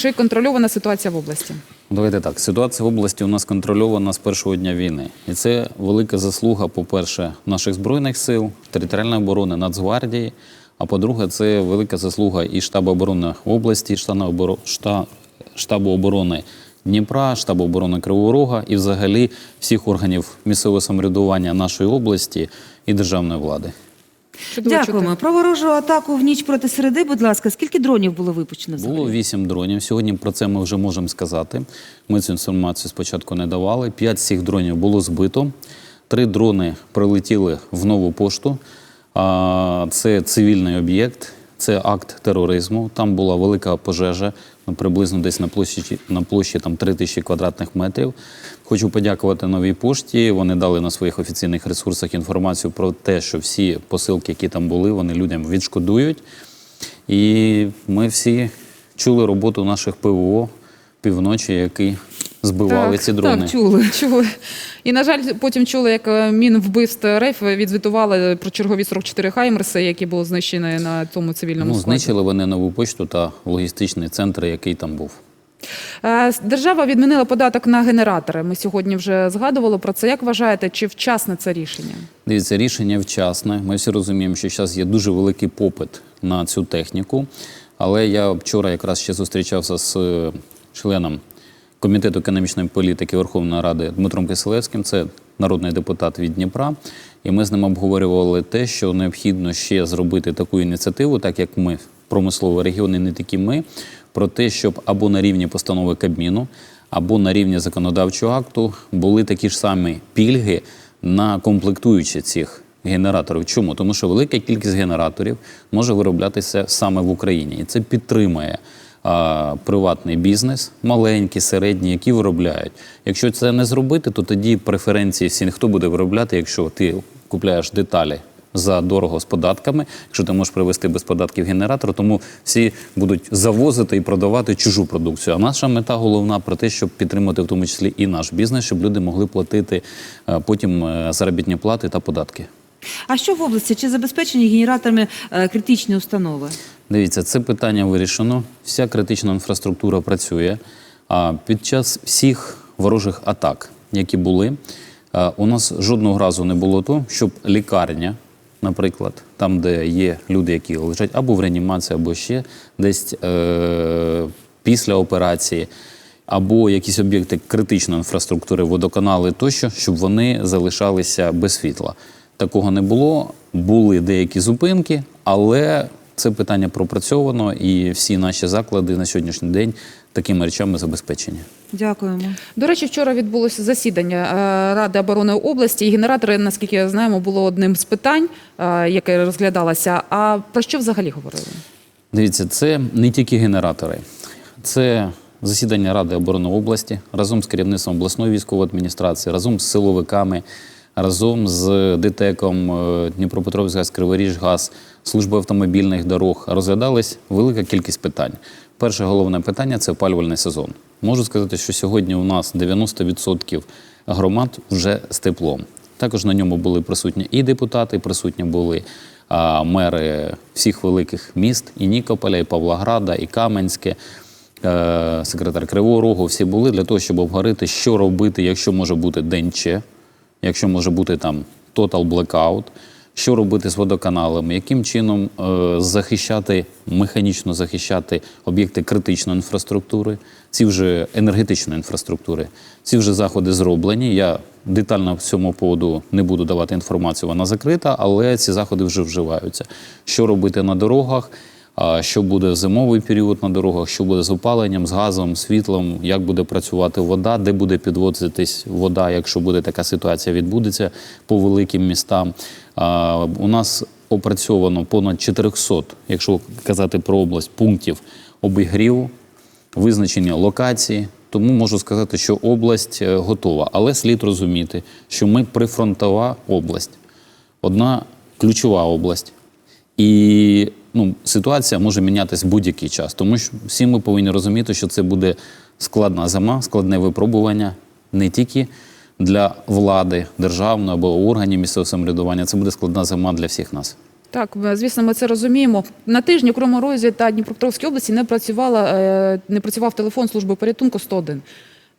чи контрольована ситуація в області? Давайте так. Ситуація в області у нас контрольована з першого дня війни. І це велика заслуга, по-перше, наших збройних сил, територіальної оборони, Нацгвардії. А по-друге, це велика заслуга і штабу оборони області, штабу оборони Дніпра, штабу оборони Кривого Рога і взагалі всіх органів місцевого самоврядування нашої області і державної влади. Дякуємо. чути. Про ворожу атаку в ніч проти середи, будь ласка, скільки дронів було випущено взагалі? Було вісім дронів. Сьогодні про це ми вже можемо сказати. Ми цю інформацію спочатку не давали. П'ять з цих дронів було збито. Три дрони прилетіли в нову пошту. А, Це цивільний об'єкт, це акт тероризму. Там була велика пожежа, ну, приблизно десь на площі на площі там 3 тисячі квадратних метрів. Хочу подякувати новій пошті. Вони дали на своїх офіційних ресурсах інформацію про те, що всі посилки, які там були, вони людям відшкодують. І ми всі чули роботу наших ПВО півночі, які збивали ці дрони. Так, чули, чули. І, на жаль, потім чули, як е, Мінвбивств РФ відзвітували про чергові 44 хаймерси, які були знищені на тому цивільному Ну, складі. знищили вони нову почту та логістичний центр, який там був. Е, Держава відмінила податок на генератори. Ми сьогодні вже згадували про це. Як вважаєте, чи вчасне це рішення? Дивіться, рішення вчасне. Ми всі розуміємо, що зараз є дуже великий попит на цю техніку. Але я вчора якраз ще зустрічався з е, членом Комітету економічної політики Верховної Ради Дмитром Киселевським. Це народний депутат від Дніпра. І ми з ним обговорювали те, що необхідно ще зробити таку ініціативу, так як ми, промислові регіони, не тільки ми, про те, щоб або на рівні постанови Кабміну, або на рівні законодавчого акту були такі ж самі пільги на комплектуючі цих генераторів. Чому? Тому що велика кількість генераторів може вироблятися саме в Україні, і це підтримує а, приватний бізнес, маленький, середній, які виробляють. Якщо це не зробити, то тоді преференції всі хто буде виробляти, якщо ти купляєш деталі. За дорого з податками, якщо ти можеш привезти без податків генератор, тому всі будуть завозити і продавати чужу продукцію. А наша мета головна про те, щоб підтримати в тому числі і наш бізнес, щоб люди могли платити е, потім е, заробітні плати та податки. А що в області? Чи забезпечені генераторами е, критичні установи? Дивіться, це питання вирішено. Вся критична інфраструктура працює. А під час всіх ворожих атак, які були, е, у нас жодного разу не було того, щоб лікарня, наприклад, там, де є люди, які лежать або в реанімації, або ще десь е- після операції, або якісь об'єкти критичної інфраструктури, водоканали тощо, щоб вони залишалися без світла. Такого не було. Були деякі зупинки, але це питання пропрацьовано, і всі наші заклади на сьогоднішній день такими речами забезпечені. Дякуємо. До речі, вчора відбулося засідання е, Ради оборони області. І генератори, наскільки знаємо, було одним з питань, е, яке розглядалося. А про що взагалі говорили? Дивіться, це не тільки генератори, це засідання Ради оборони області разом з керівництвом обласної військової адміністрації, разом з силовиками, разом з ДТЕКом е, Дніпропетровськгаз, Криворіжгаз, службою автомобільних дорог розглядались велика кількість питань. Перше головне питання це опалювальний сезон. Можу сказати, що сьогодні у нас 90% громад вже з теплом. Також на ньому були присутні і депутати, присутні були а, мери всіх великих міст, і Нікополя, і Павлограда, і Каменське, е, секретар Кривого Рогу. Всі були для того, щоб обговорити, що робити, якщо може бути день Че, якщо може бути там total blackout, що робити з водоканалами, яким чином е, захищати, механічно захищати об'єкти критичної інфраструктури, ці вже енергетичної інфраструктури. Ці вже заходи зроблені. Я детально в цьому поводу не буду давати інформацію, вона закрита, але ці заходи вже вживаються. Що робити на дорогах? Що буде в зимовий період на дорогах, що буде з опаленням, з газом, світлом, як буде працювати вода, де буде підвозитись вода, якщо буде така ситуація, відбудеться по великим містам. У нас опрацьовано понад 400, якщо казати про область, пунктів обігріву, визначені локації. Тому можу сказати, що область е, готова. Але слід розуміти, що ми прифронтова область, одна ключова область. І ну, ситуація може мінятися будь-який час. Тому що всі ми повинні розуміти, що це буде складна зима, складне випробування не тільки для влади державної або органів місцевого самоврядування, це буде складна зима для всіх нас. Так, е, звісно, ми це розуміємо. На тижні в Кривому Розі та Дніпропетровській області не працювала е, не працював телефон служби порятунку 101.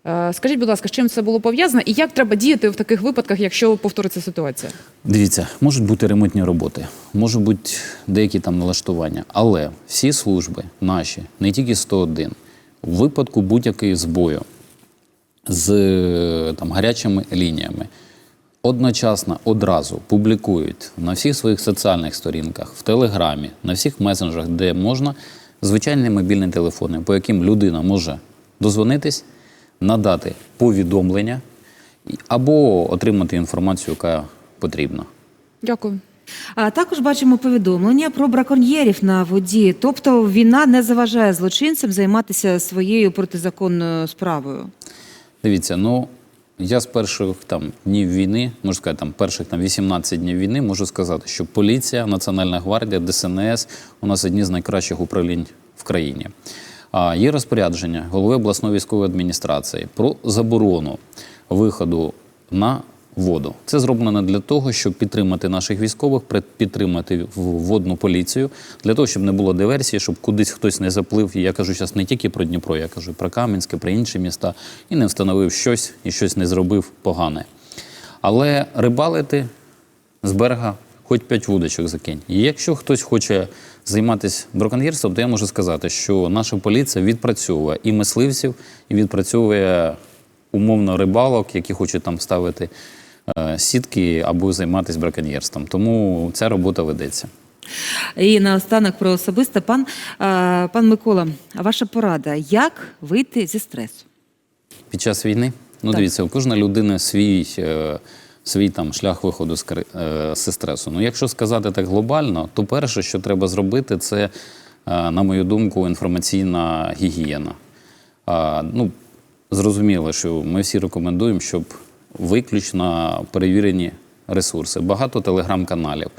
Е, Скажіть, будь ласка, з чим це було пов'язано, і як треба діяти в таких випадках, якщо повториться ситуація? Дивіться, можуть бути ремонтні роботи, можуть бути деякі там налаштування, але всі служби наші, не тільки 101, у випадку будь-якої збою з е, там, гарячими лініями, одночасно одразу публікують на всіх своїх соціальних сторінках, в Телеграмі, на всіх месенджерах, де можна, звичайні мобільні телефони, по яким людина може дозвонитись, надати повідомлення або отримати інформацію, яка потрібна. Дякую. А також бачимо повідомлення про браконьєрів на воді. Тобто війна не заважає злочинцям займатися своєю протизаконною справою. Дивіться, ну я з перших там днів війни, можу сказати, там перших там 18 днів війни, можу сказати, що поліція, Національна гвардія, ДСНС у нас одні з найкращих управлінь в країні. Є розпорядження голови обласної військової адміністрації про заборону виходу на воду. Це зроблено для того, щоб підтримати наших військових, підтримати водну поліцію, для того, щоб не було диверсії, щоб кудись хтось не заплив. Я кажу зараз не тільки про Дніпро, я кажу про Кам'янське, про інші міста, і не встановив щось і щось не зробив погане. Але рибалити з берега хоч п'ять вудочок закинь. І якщо хтось хоче займатися браконьєрством, то я можу сказати, що наша поліція відпрацьовує і мисливців, і відпрацьовує умовно рибалок, які хочуть там ставити е, сітки або займатися браконьєрством. Тому ця робота ведеться. І наостанок про особисте. Пан, а, пан Микола, ваша порада, як вийти зі стресу? Під час війни, ну Так. дивіться, у кожної людини свій, е, свій там шлях виходу з, е, стресу. Ну, якщо сказати так глобально, то перше, що треба зробити, це, е, на мою думку, інформаційна гігієна. Е, ну, зрозуміло, що ми всі рекомендуємо, щоб виключно перевірені ресурси. Багато телеграм-каналів.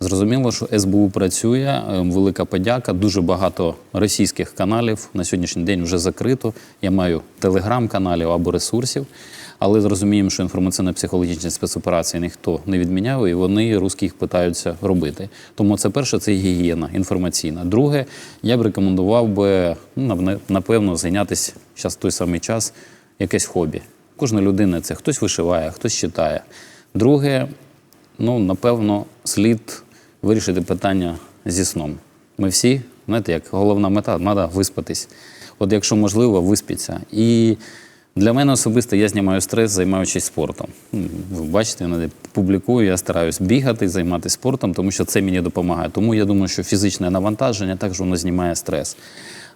Зрозуміло, що СБУ працює, е, велика подяка. Дуже багато російських каналів на сьогоднішній день вже закрито. Я маю телеграм-каналів або ресурсів, але зрозуміємо, що інформаційно-психологічні спецоперації ніхто не відміняв, і вони русських питаються робити. Тому це перше, це гігієна інформаційна. Друге, я б рекомендував би ну, напевно зайнятися зараз той самий час якесь хобі. Кожна людина це хтось вишиває, хтось читає. Друге, ну, напевно, слід вирішити питання зі сном. Ми всі, знаєте, як головна мета, треба виспатись. От якщо можливо, виспіться. І для мене особисто я знімаю стрес, займаючись спортом. Ну, Ви бачите, я публікую, я стараюсь бігати, займатися спортом, тому що це мені допомагає. Тому я думаю, що фізичне навантаження також воно знімає стрес.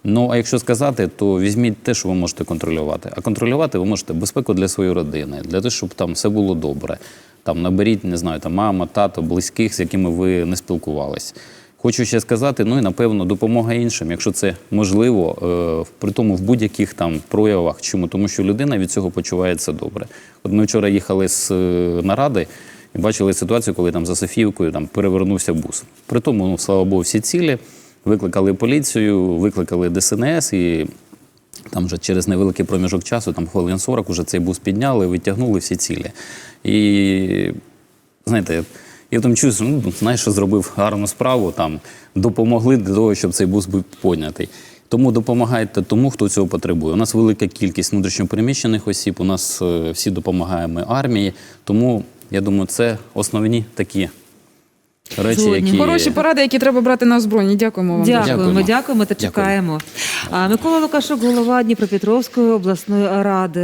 Ну, а якщо сказати, то візьміть те, що ви можете контролювати. А контролювати ви можете безпеку для своєї родини, для того, щоб там все було добре. Там наберіть, не знаю, там мама, тато, близьких, з якими ви не спілкувались. Хочу ще сказати, ну і напевно допомога іншим, якщо це можливо, е, при тому в будь-яких там проявах. Чому? Тому що людина від цього почувається добре. От ми вчора їхали з е, наради і бачили ситуацію, коли там за Софіївкою там перевернувся бус. При тому, ну, слава Богу, всі цілі. Викликали поліцію, викликали ДСНС і там вже через невеликий проміжок часу, там хвилин 40, уже цей бус підняли, витягнули всі цілі. І знаєте, я там чую, ну, знаєш, що зробив гарну справу, там допомогли для того, щоб цей бус був піднятий. Тому допомагайте тому, хто цього потребує. У нас велика кількість внутрішньопереміщених осіб, у нас е, всі допомагаємо армії. Тому я думаю, це основні такі речі, Згодні. які Хороші поради, які треба брати на озброєння. Дякуємо вам. Дякуємо, Дякуємо. дякуємо та чекаємо. Дякуємо. Микола Лукашук, голова Дніпропетровської обласної ради.